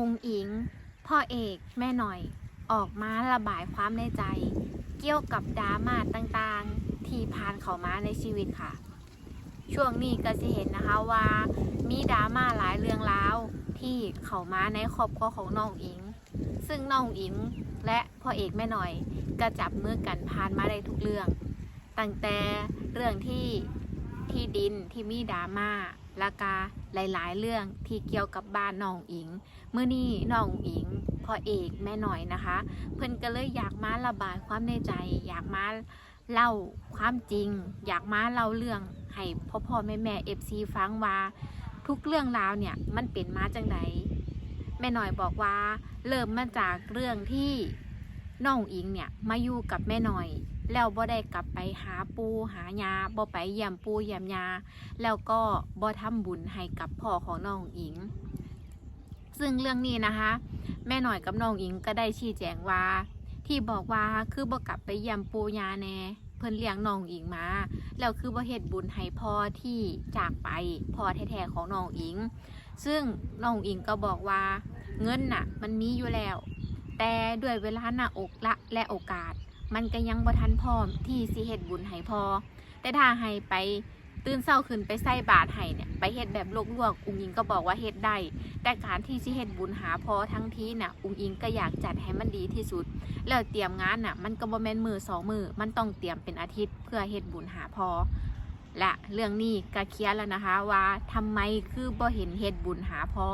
อุงอิง พ่อเอกแม่หน่อย ออกมาระบายความในใจ เกี่ยวกับดราม่าต่างๆ ที่ผ่านเขามาในชีวิตค่ะ ช่วงนี้ก็จะเห็นนะคะว่า มีดราม่าหลายเรื่องราวที่เขามาในครอบครัวของน้องอิง ซึ่งน้องอิงและพ่อเอกแม่หน่อยก็จับมือกันผ่านมาได้ทุกเรื่อง ตั้งแต่เรื่องที่ที่ดินที่มีดราม่า และกาหลายๆ เรื่องที่เกี่ยวกับบ้านน้องอิงเมื่อนี้น้องอิงพ่อเอกแม่หน่อยนะคะ เพิ่อนก็เลยอยากมาระบายความในใจ อยากมาเล่าความจริง อยากมาเล่าเรื่องให้พ่อพ่อแม่แม่เอฟซีฟังว่าทุกเรื่องราวเนี่ยมันเป็นมาจังไหนแม่หน่อยบอกว่าเริ่มมาจากเรื่องที่น้องอิงเนี่ยมาอยู่กับแม่หน่อย แล้วบ่ได้กลับไปหาปูหายาบ่ไปเยี่ยมปูเยี่ยมยา แล้วก็บ่ทำบุญให้กับพ่อของน้องอิง ซึ่งเรื่องนี้นะคะ แม่หน่อยกับน้องอิงก็ได้ชี้แจงว่า ที่บอกว่าคือบ่กลับไปเยี่ยมปูยาแน่เพิ่นเลี้ยงน้องอิงมา แล้วคือบ่เฮ็ดบุญให้พ่อที่จากไปพ่อแท้ๆของน้องอิง ซึ่งน้องอิงก็บอกว่าเงินน่ะ มันมีอยู่แล้ว แต่ด้วยเวลาหน้าอกละและโอกาส มันก็ยังบ่ทันพร้อมที่สิเฮ็ดบุญให้พอ แต่ถ้าให้ไปตื่นเช้าขึ้นไปใส่บาตรให้เนี่ยไปเฮ็ดแบบลวกๆอุ้งอิงก็บอกว่าเฮ็ดได้ แต่การที่สิเฮ็ดบุญหาพอทั้งทีน่ะอุ้งอิงก็อยากจัดให้มันดีที่สุด แล้วเตรียมงานน่ะมันก็บ่แม่นมือสองมือมันต้องเตรียมเป็นอาทิตย์เพื่อเฮ็ดบุญหาพอ และเรื่องนี้ก็เคลียร์แล้วนะคะว่าทำไมคือบ่เห็นเฮ็ดบุญหาพอ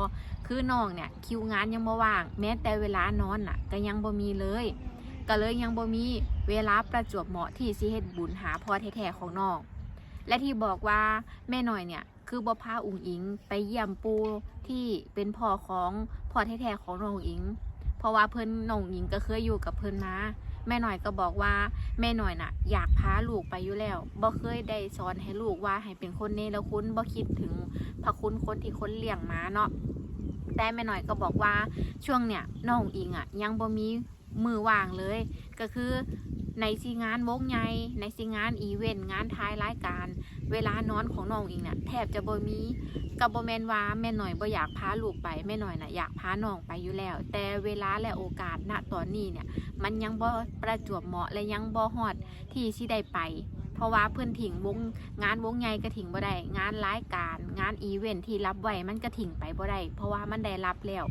คือน้องเนี่ยคิวงานยังบ่ว่าง แม้แต่เวลานอนน่ะก็ยังบ่มีเลย ก็เลยยังบ่มีเวลาประจวบเหมาะที่สิเฮ็ดบุญหาพ่อแท้ๆของน้อง และที่บอกว่าแม่หน่อยเนี่ยคือบ่พาอุ๋งอิงไปเยี่ยมปูที่เป็นพ่อของพ่อแท้ๆของน้องอิง เพราะว่าเพิ่นน้องอิงก็เคยอยู่กับเพิ่นมาแม่หน่อยก็บอกว่าแม่หน่อยน่ะ อยากพาลูกไปอยู่แล้วบ่เคยได้สอนให้ลูกว่าให้เป็นคนเนรคุณบ่คิดถึงพระคุณคนที่คนเลี้ยงมาเนาะแต่แม่หน่อยก็บอกว่าช่วงเนี่ยน้องอิงอะ ยังบ่มี มือว่างเลย ก็คือในซีงานวงใหญ่ในซีงานอีเวนต์งานท้ายรายการ เวลานอนของน้องอิงเนี่ยแทบจะบ่มีกับบ่แมนว่าแม่หน่อยบ่อยากพาลูกไปแม่หน่อยน่ะอยากพาน้องไปอยู่แล้ว แต่เวลาและโอกาสณตอนนี้เนี่ย มันยังบ่ประจวบเหมาะและยังบ่ฮอดที่สิได้ไป เพราะว่าเพื่อนถิงวงงานวงใหญ่ก็ถิงบ่ได้งานรายการ งานอีเวนท์ที่รับไว้มันก็ถิงไปบ่ได้เพราะว่ามันได้รับแล้ว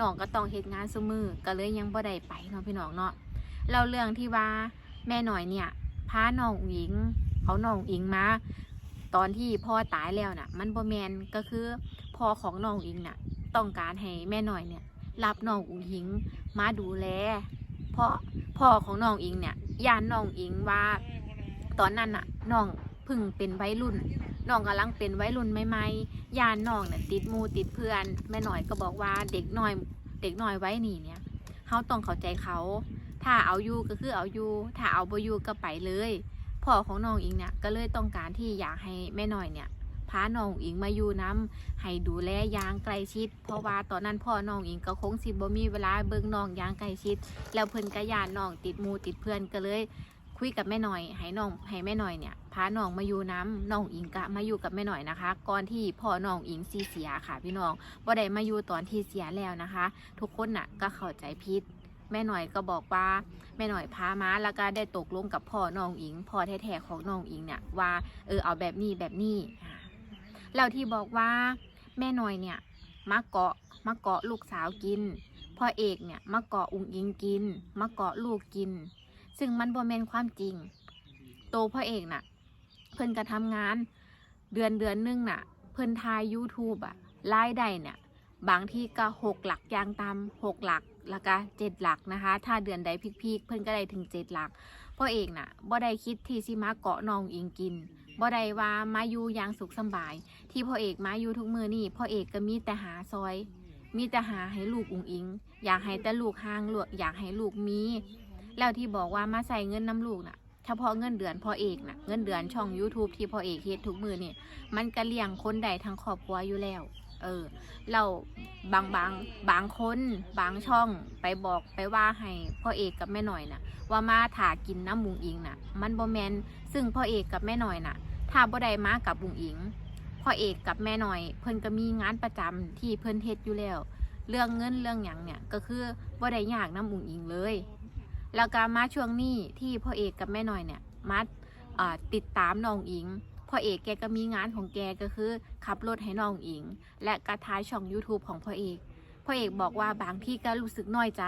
น้องก็ต้องเฮ็ดงานซุมือก็เลยยังบ่ได้ไปเนาะพี่น้องเนาะเราเรื่องที่ว่าแม่หน่อยเนี่ยพาน้องหญิงเขาน้องอิงมาตอนที่พ่อตายแล้วน่ะ มันบ่แมนก็คือพ่อของน้องอิงน่ะ ต้องการให้แม่หน่อยเนี่ย รับน้องอุ๋งอิงมาดูแลเพราะพ่อของน้องอิงเนี่ยยานน้องอิงว่า ตอนนั้นน่ะน้องพึ่งเป็นวัยรุ่น น้องกำลังเป็นวัยรุ่นใหม่ๆยานน้องเนี่ยติดมูติดเพื่อน แม่หน่อยก็บอกว่าเด็กน้อย เด็กน้อยไว้นี่เนี่ยเขาต้องเข้าใจเขา ถ้าเอาอยู่ก็คือเอาอยู่ถ้าเอาบ่อยู่ก็ไปเลยพ่อของน้องอิงเนี่ยก็เลยต้องการที่อยากให้แม่หน่อยเนี่ยพาน้องอิงมาอยู่น้ำให้ดูแลยางใกลชิด เพราะว่าตอนนั้นพ่อน้องอิงก็คงสิบ่มีเวลาเบิ่งน้องยางใกลชิด แล้วเพิ่นก็ยานน้องติดมูติดเพื่อนก็เลย คุยกับแม่หน่อยให้น้องให้แม่หน่อยเนี่ยพาน้องมาอยู่น้ำน้องอิงก็มาอยู่กับแม่หน่อยนะคะ ก่อนที่พ่อน้องอิงสีเสียค่ะพี่น้องบ่ได้มาอยู่ตอนที่เสียแล้วนะคะ ทุกคนน่ะก็เข้าใจผิดแม่หน่อยก็บอกว่าแม่หน่อยพามาแล้วก็ได้ตกลงกับพ่อน้องอิงพ่อแท้ๆของน้องอิงเนี่ยว่าเออเอาแบบนี้แบบนี้อ่าแล้วที่บอกว่าแม่หน้อยเนี่ยมาเกาะมาเกาะลูกสาวกินพ่อเอกเนี่ยมาเกาะอุงอิงกินมาเกาะลูกกิน ซึ่งมันบ่แมนความจริง โตพ่อเอกน่ะ เพิ่นก็ทำงาน เดือนเดือนหนึงน่ะ เพิ่นทาย YouTube อะรายได้เนี่ย บางที่ก็หกหลักอยางตามหกหลักแล้วก็เจ็ดหลักนะคะ ถ้าเดือนใดพีกๆเพิ่นก็ได้ถึงเจ็ดหลักพ่อเอกน่ะบ่ได้คิดที่สิมาเกาะนองอิงกินบ่ได้ว่ามาอยู่อย่างสุขสบาย ที่พ่อเอกมาอยู่ทุกมือนี่พ่อเอกก็มีแต่หาซอย มีแต่หาให้ลูกอุงอิง อยากให้แต่ลูกห่างลูกอยากให้ลูกมี แล้วที่บอกว่ามาใส่เงินน้ำลูกน่ะเฉพาะเงินเดือนพ่อเอกน่ะเงินเดือนช่อง YouTube ที่พ่อเอกเฮ็ดทุกมือนี่มันก็เลี้ยงคนใดทั้งครอบครัวอยู่แล้ว เออเราบางบางบางคนบางช่องไปบอกไปว่าให้พ่อเอกกับแม่หน่อยน่ะ ว่ามาถากินน้ำมุงอิงน่ะ มันบ่แมนซึ่งพ่อเอกกับแม่หน่อยน่ะ ถ้าบ่ได้มากับบุงอิงพ่อเอกกับแม่หน่อย เพิ่นก็มีงานประจำที่เพิ่นเฮ็ดอยู่แล้ว เรื่องเงินเรื่องหยังเนี่ยก็คือบ่ได้ยากน้ำอุ๋งอิงเลย แล้วก็มาช่วงนี้ที่พ่อเอกกับแม่หน่อยเนี่ยมาติดตามน้องอิงพ่อเอกแกก็มีงานของแกก็คือ ขับรถให้น้องอิง และกระทายช่อง YouTube ของพ่อเอกพ่อเอกบอกว่าบางที่ก็รู้สึกน้อยใจ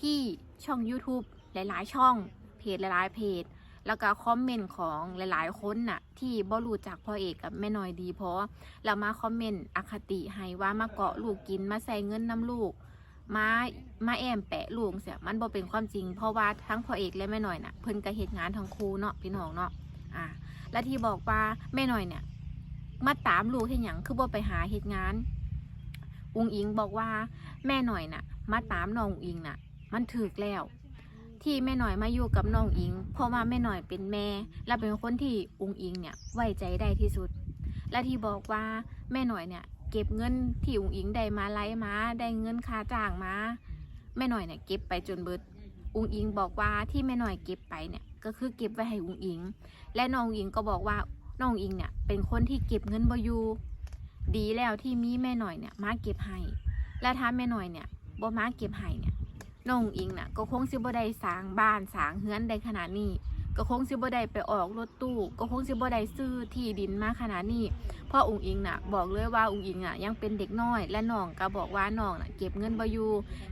ที่ช่อง YouTube หลายๆ ช่อง เพจหลายๆเพจ แล้วก็คอมเมนต์ของหลายๆคนน่ะ ที่บ่รู้จักพ่อเอกกับแม่น้อยดีเพราะเรามาคอมเมนต์อคติให้ว่ามาเกาะลูกกินมาใส่เงินน้ำลูก มามาแอมแปะลูกเสียมันบ่เป็นความจริง เพราะว่าทั้งพ่อเอกและแม่หน้อยน่ะเพิ่นก็เฮ็ดงานทั้งครูเนาะพี่น้องเนาะอ่า และที่บอกว่าแม่หน้อยเนี่ยมาตามลูกเฮ็ดหยังคือบ่ไปหาเฮ็ดงานอุงอิงบอกว่าแม่หน้อยน่ะ มาตามน้องอิงน่ะ มันถูกแล้ว ที่แม่หน่อยมาอยู่กับน้องอิง เพราะว่าแม่หน่อยเป็นแม่ และเป็นคนที่อุงอิงเนี่ยไว้ใจได้ที่สุด และที่บอกว่าแม่หน่อยเนี่ย เก็บเงินที่อุงอิงได้มาไล่มาได้เงินค่าจ้างมาแม่หน่อยเนี่ยเก็บไปจนเบิดอุงอิงบอกว่าที่แม่หน่อยเก็บไปเนี่ยก็คือเก็บไว้ให้อุงอิง และน้องอุงอิงก็บอกว่าน้องอิงเนี่ยเป็นคนที่เก็บเงินบอยู่ดีแล้วที่มีแม่หน่อยเนี่ยมาเก็บให้ และถ้าแม่หน่อยเนี่ยบ่มาเก็บให้เนี่ยน้องอิงน่ะก็คงสิบ่ได้สร้างบ้านสร้างเฮือนได้ขนาดนี้ ก็คงสิบ่ได้ไปออกรถตู้ก็คงสิบ่ได้ซื้อที่ดินมาขนาดนี้พราะองค์อิงน่ะ บอกเลยว่าองค์อิงอะยังเป็นเด็กน้อย และน้องก็บอกว่าน้องน่ะเก็บเงินบ่อยู่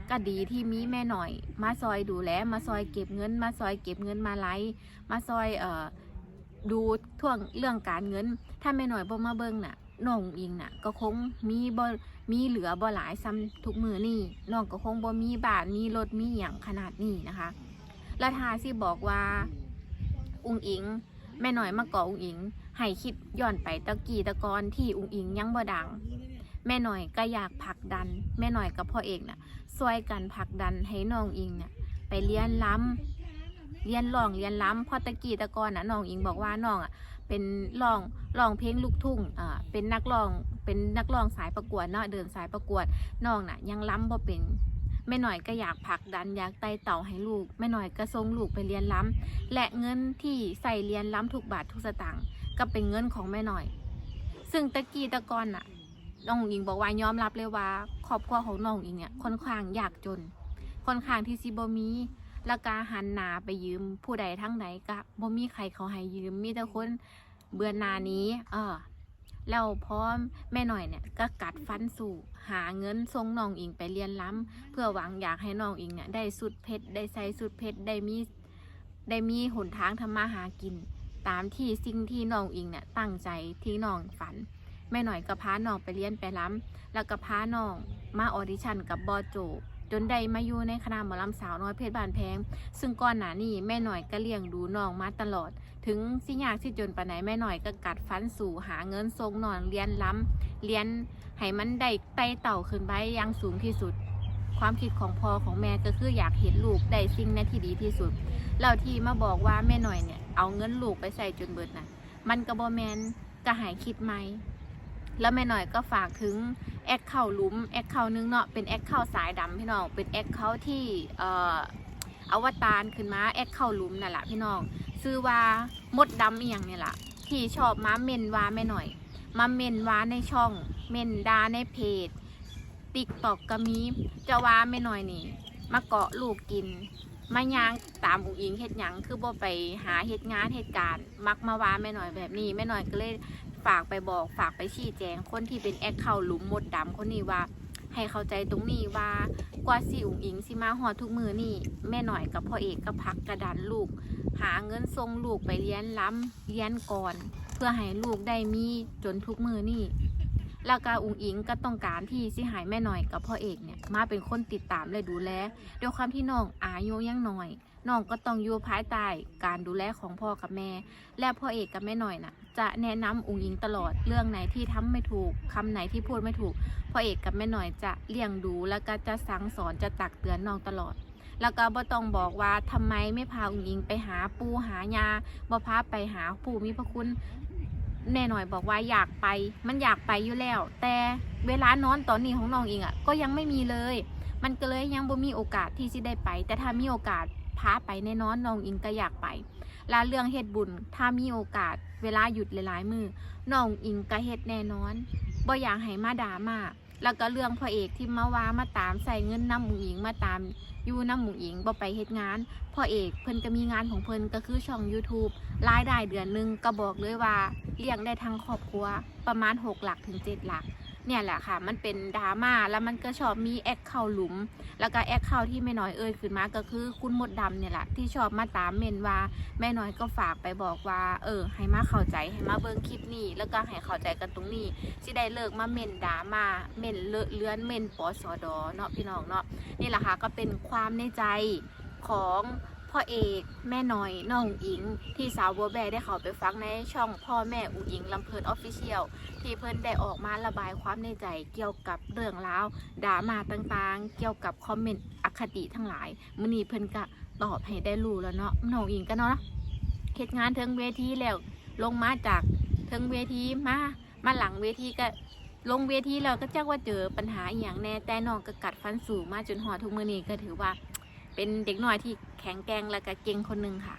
ก็ดีที่มีแม่หน่อย มาซอยดูแลมาซอยเก็บเงิน มาซอยเก็บเงินมาไล่มาซอยเอ่อดูท่วงเรื่องการเงิน ถ้าแม่หน่อยบ่มาเบิ่งน่ะน้องอิงน่ะก็คงมีบ่มีเหลือบ่หลายซ้ำทุกมือนี่น้องก็คงบ่มีบานมีรถมีอย่างขนาดนี้นะคะแล้วทาสิบอกว่า อุงอิง แม่หน่อยมาก่ออุงอิงให้คิดย้อนไปตะกี้ตะกอนที่อุงอิงยังบ่ดัง แม่หน่อยก็อยากผลักดัน แม่หน่อยกับพ่อเอกน่ะช่วยกันผลักดันให้น้องอิงเนี่ยไปเรียนล้ำเรียนร้องเรียนล้ำเพอตะกี้ตะกอนน่ะน้องอิงบอกว่าน้องอะเป็นร้องร้องเพลงลูกทุ่งอ่าเป็นนักร้องเป็นนักร้องสายประกวดเนาะเดินสายประกวดน้องน่ะยังล้ำบ่เป็น แม่หน่อยก็อยากผลักดันอยากไต่เต่าให้ลูกแม่หน่อยก็ส่งลูกไปเรียนล้ำและเงินที่ใส่เรียนล้ำทุกบาททุกสตางค์ก็เป็นเงินของแม่หน่อย ซึ่งตะกี้ตะกอนน่ะน้องอิงบอกว่ายอมรับเลยว่าครอบครัวของน้องอิงเนี่ยค่อนข้างยากจน ค่อนข้างที่สิบมีแล้วก็หันหนาไปยืมผู้ใดทั้งไหนก็บ่มีใครเขาให้ยืมมีแต่คนเบื่อนานี้ เออ แล้วพร้อมแม่หน่อยเนี่ยก็กัดฟันสู่หาเงินส่งน้องอิงไปเรียนล้ำเพื่อหวังอยากให้น้องอิงเนี่ยได้สุดเพชรได้ใส่สุดเพชรได้มีได้มีหนทางทำมาหากิน ตามที่สิ่งที่น้องอิงเนี่ยตั้งใจที่น้องฝัน แม่หน่อยก็พาน้องไปเรียนไปล้ำแล้วก็พาน้องมาออดิชั่นกับบอโจ จนได้มาอยู่ในคณะหมอลำสาวน้อยเพชรบานแพง ซึ่งก่อนหน้านี้แม่หน่อยก็เลี้ยงดูน้องมาตลอด ถึงสิยากสิจนปานไหนแม่หน่อยก็กัดฟันสู่หาเงินทรงนอนเรียนล้ำเรียนให้มันได้ไต่เต่าขึ้นไปยังสูงที่สุด ความคิดของพ่อของแม่ก็คืออยากเห็นลูกได้สิ่งในที่ดีที่สุดแล้วที่มาบอกว่าแม่หน่อยเนี่ยเอาเงินลูกไปใส่จนเบิดน่ะมันก็บอแมนก็หายคิดไหมแล้วแม่หน่อยก็ฝากถึงแอคเคาท์ลุมแอคเคาท์นึงเนาะเป็นแอคเคาท์สายดำพี่น้องเป็นแอคเคาท์ที่เอ่ออวตารขึ้นมาแอคเคาท์ลุมนั่นแหละพี่น้องซื้อว่ามดดำเอียงเนี่ยแหละที่ชอบมาเมนว่าแม่หน่อย มาเมนว่าในช่อง เมนดาในเพจติ๊กตอกก็มีจะว่าแม่หน่อยนี่ มาเกาะลูกกิน มาย่างตามอุ๋งอิงเฮ็ดหยังคือบ่ไปหาเฮ็ดงานเหตุการณ์มักมาว่าแม่หน่อยแบบนี้แม่หน่อยก็เลย ฝากไปบอกฝากไปชี้แจง คนที่เป็นแอคเคาท์หลุมมดดำคนนี้ว่า ให้เข้าใจตรงนี้ว่ากว่าสิอุ๋งอิงสิมาหอดทุกมือนี่แม่หน่อยกับพ่อเอกก็พักกระดานลูก หาเงินส่งลูกไปเรียนล้ำเรียนก่อน เพื่อให้ลูกได้มีจนทุกมือนี่แล้วก็อุ๋งอิงก็ต้องการที่สิหายแม่หน่อยกับพ่อเอกเนี่ยมาเป็นคนติดตามและดูแลด้วยความที่น้องอายุยังหน้อย น้องก็ต้องอยู่ภายใต้การดูแลของพ่อกับแม่ และพ่อเอกกับแม่หน่อยน่ะ จะแนะนำอุ๋งอิงตลอดเรื่องไหนที่ทำไม่ถูกคำไหนที่พูดไม่ถูกพ่อเอกกับแม่หน่อยจะเลี้ยงดูแล้วก็จะสั่งสอนจะตักเตือนน้องตลอด แล้วก็บ่ต้องบอกว่าทำไมไม่พาอุ๋งอิงไปหาปูหายาบ่พาไปหาปู่มีพระคุณแน่หน่อยบอกว่าอยากไป มันอยากไปอยู่แล้ว แต่เวลานอนตอนนี้ของน้องอิงอะก็ยังไม่มีเลย มันก็เลยยังบ่มีโอกาสที่จะได้ไป แต่ถ้ามีโอกาส พาไปแน่นอนน้องอิงก็อยากไป และเรื่องเฮ็ดบุญ ถ้ามีโอกาสเวลาหยุดหลายๆมือน้องอิงก็เฮ็ดแน่นอนบ่อยากให้มาด่ามาแล้วก็เรื่องพ่อเอกที่มาว่ามาตามใส่เงินน้ำหมูหญิงมาตามอยู่น้ำหมูหญิงบ่ไปเฮ็ดงานพ่อเอกเพิ่นก็มีงานของเพิ่นก็คือช่อง YouTube รายได้เดือนหนึ่งก็บอกเลยว่าเลี้ยงได้ทั้งครอบครัวประมาณ 6 หลักถึง 7 หลัก เนี่ยแหละค่ะ มันเป็นดราม่าแล้วมันก็ชอบมีแอคเข้าหลุม แล้วก็แอคเข้าที่แม่น้อยเอ่ยขึ้นมาก็คือคุณมดดำเนี่ยแหละที่ชอบมาตามเมนว่าแม่น้อยก็ฝากไปบอกว่า เออ ให้มาเข้าใจให้มาเบิ่งคลิปนี้ แล้วก็ให้เข้าใจกันตรงนี้สิได้เลิกมาเมนดราม่าเมนเลอะเลือนเมนปอสอดอเนาะพี่น้องเนาะนี่แหละค่ะก็เป็นความในใจของ พ่อเอกแม่น้อยน้องอิง ที่สาวบัวแบได้เข้าไปฟังในช่องพ่อแม่อุ๋งอิงลำเพลินออฟฟิเชียลที่เพิ่นได้ออกมาระบายความในใจเกี่ยวกับเรื่องราวดราม่าต่างๆ เกี่ยวกับคอมเมนต์อคติทั้งหลายมื้อนี้เพิ่นก็ตอบให้ได้รู้แล้วเนาะน้องอิงก็เนาะเฮ็ดงานเทิงเวทีแล้วลงมาจากเทิงเวทีมามาหลังเวทีก็ลงเวทีแล้วก็จักว่าเจอปัญหาอย่างแน่แต่น้องก็กัดฟันสู่มาจนหอทุกมือนี้ก็ถือว่า เป็นเด็กน้อยที่ แข็งแกร่งและก็เก่งคนหนึ่งค่ะ